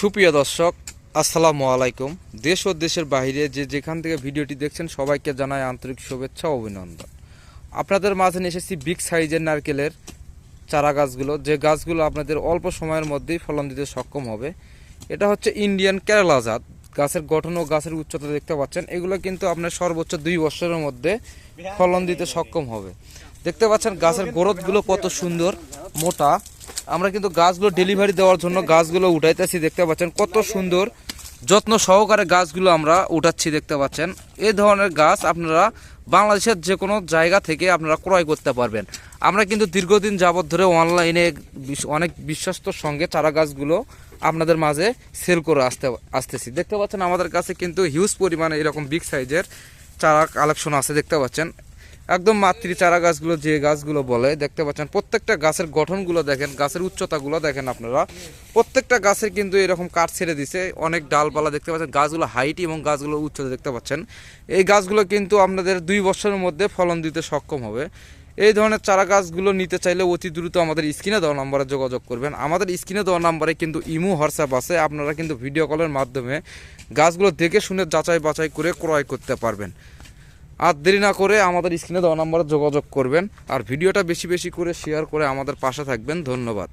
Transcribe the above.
সুপ্রিয় দর্শক, আসসালামু আলাইকুম। দেশ ও দেশের বাইরে যে যেখান থেকে ভিডিওটি দেখছেন, সবাইকে জানাই আন্তরিক শুভেচ্ছা অভিনন্দন। আপনাদের মাঝে এসেছি বিগ সাইজের নারকেলের চারা গাছগুলো। যে গাছগুলো আপনাদের অল্প সময়ের মধ্যেই ফলন দিতে সক্ষম হবে, এটা হচ্ছে ইন্ডিয়ান কেরালা জাত। গাছের গঠন ও গাছের উচ্চতা দেখতে পাচ্ছেন, এগুলো কিন্তু আপনার সর্বোচ্চ দুই বছরের মধ্যে ফলন দিতে সক্ষম হবে। দেখতে পাচ্ছেন গাছের গ্রোথগুলো কত সুন্দর, মোটা। আমরা কিন্তু গাছগুলো ডেলিভারি দেওয়ার জন্য গাছগুলো উঠাইতেছি, দেখতে পাচ্ছেন কত সুন্দর যত্ন সহকারে গাছগুলো আমরা উঠাচ্ছি, দেখতে পাচ্ছেন। এই ধরনের গাছ আপনারা বাংলাদেশের যে কোনো জায়গা থেকে আপনারা ক্রয় করতে পারবেন। আমরা কিন্তু দীর্ঘদিন যাবৎ ধরে অনলাইনে অনেক বিশ্বস্তর সঙ্গে চারা গাছগুলো আপনাদের মাঝে সেল করে আসতে, আসতেছি। দেখতে পাচ্ছেন আমাদের কাছে কিন্তু হিউজ পরিমাণে এরকম বিগ সাইজের চারা কালেকশন আছে, দেখতে পাচ্ছেন। একদম মাতৃ চারা গাছগুলো যে গাছগুলো বলে, দেখতে পাচ্ছেন, প্রত্যেকটা গাছের গঠনগুলো দেখেন, গাছের উচ্চতাগুলো দেখেন আপনারা। প্রত্যেকটা গাছের কিন্তু এরকম কাঠ ছেড়ে দিছে, অনেক ডালপালা দেখতে পাচ্ছেন, গাছগুলো হাইট এবং গাছগুলো উচ্চতা দেখতে পাচ্ছেন। এই গাছগুলো কিন্তু আপনাদের দুই বছরের মধ্যে ফলন দিতে সক্ষম হবে। এই ধরনের চারা গাছগুলো নিতে চাইলে অতি দ্রুত আমাদের স্ক্রিনে দেওয়া নাম্বারে যোগাযোগ করবেন। আমাদের স্ক্রিনে দেওয়া নাম্বারে কিন্তু ইমো, হোয়াটসঅ্যাপ আছে, আপনারা কিন্তু ভিডিও কলের মাধ্যমে গাছগুলো দেখে শুনে যাচাই বাছাই করে ক্রয় করতে পারবেন। আর দেরি না করে আমাদের স্ক্রিনে দেওয়া নাম্বারে যোগাযোগ করবেন। আর ভিডিওটা বেশি বেশি করে শেয়ার করে আমাদের পাশে থাকবেন। ধন্যবাদ।